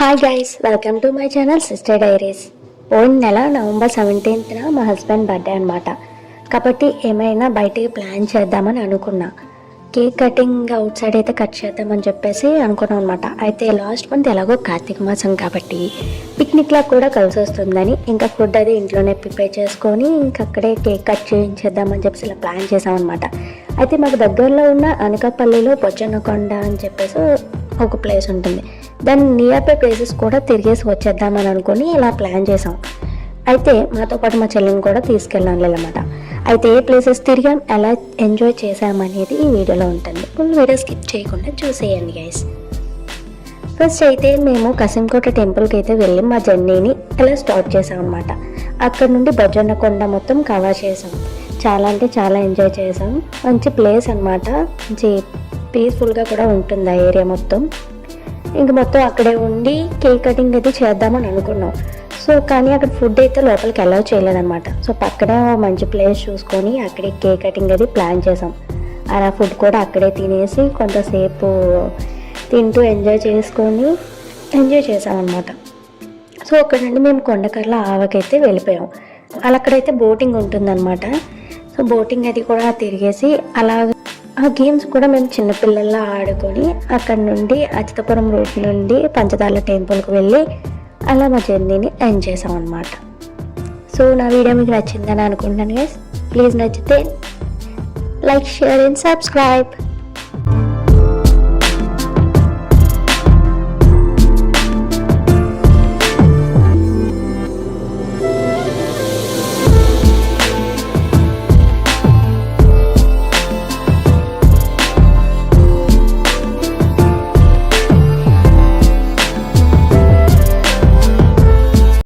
Hi guys welcome to my channel sister diaries own నెల November సెవెంటీన్త్న మా husband birthday అనమాట కాబట్టి ఏమైనా బయటికి ప్లాన్ చేద్దామని అనుకున్నా. కేక్ కటింగ్ అవుట్ సైడ్ అయితే కట్ చేద్దామని చెప్పేసి అనుకున్నాం అనమాట అయితే లాస్ట్ మంత్ ఎలాగో కార్తీక మాసం కాబట్టి పిక్నిక్లా కూడా కలిసి వస్తుందని ఇంకా ఫుడ్ అది ఇంట్లోనే ప్రిపేర్ చేసుకొని ఇంకా అక్కడే కేక్ కట్ చేయించేద్దామని చెప్పేసి ఇలా ప్లాన్ చేసామన్నమాట అయితే మాకు దగ్గరలో ఉన్న అనకాపల్లిలో బొచ్చన్నకొండ అని చెప్పేసి ఒక ప్లేస్ ఉంటుంది. దాని నియర్ బై ప్లేసెస్ కూడా తిరిగేసి వచ్చేద్దామని అనుకుని ఇలా ప్లాన్ చేసాం అయితే మాతో పాటు మా చెల్లిని కూడా తీసుకెళ్ళాను అనమాట అయితే ఏ ప్లేసెస్ తిరిగాం ఎలా ఎంజాయ్ చేసామనేది ఈ వీడియోలో ఉంటుంది. ఫుల్ వీడియో స్కిప్ చేయకుండా చూసేయండి గైస్ ఫస్ట్ అయితే మేము కసింకోట టెంపుల్కి అయితే వెళ్ళి మా జర్నీని ఇలా స్టార్ట్ చేసాం అనమాట అక్కడ నుండి బొజ్జన్నకొండ మొత్తం కవర్ చేసాం చాలా అంటే చాలా ఎంజాయ్ చేసాం మంచి ప్లేస్ అనమాట మంచి పీస్ఫుల్గా కూడా ఉంటుంది ఆ ఏరియా మొత్తం. ఇంక మొత్తం అక్కడే ఉండి కేక్ కటింగ్ అయితే చేద్దామని అనుకున్నాం. సో కానీ అక్కడ ఫుడ్ అయితే లోపలికి అలౌ చేయలేదన్నమాట. సో పక్కనే మంచి ప్లేస్ చూసుకొని అక్కడే కేక్ కటింగ్ అది ప్లాన్ చేసాం. అలా ఫుడ్ కూడా అక్కడే తినేసి కొంతసేపు తింటూ ఎంజాయ్ చేసుకొని ఎంజాయ్ చేసామన్నమాట. సో అక్కడ నుండి మేము కొండకర్ల ఆవకైతే వెళ్ళిపోయాం. అలా అక్కడైతే బోటింగ్ ఉంటుందన్నమాట. సో బోటింగ్ అది కూడా తిరిగేసి అలా ఆ గేమ్స్ కూడా మేము చిన్నపిల్లల్లా ఆడుకొని అక్కడ నుండి అచితపురం రూట్ నుండి పంచదార్ల టెంపుల్కి వెళ్ళి అలా మా జర్నీని ఎండ్ చేసాం అనమాట సో నా వీడియో మీకు నచ్చిందని అనుకుంటున్నాను గైస్ ప్లీజ్ నచ్చితే లైక్ షేర్ అండ్ సబ్స్క్రైబ్.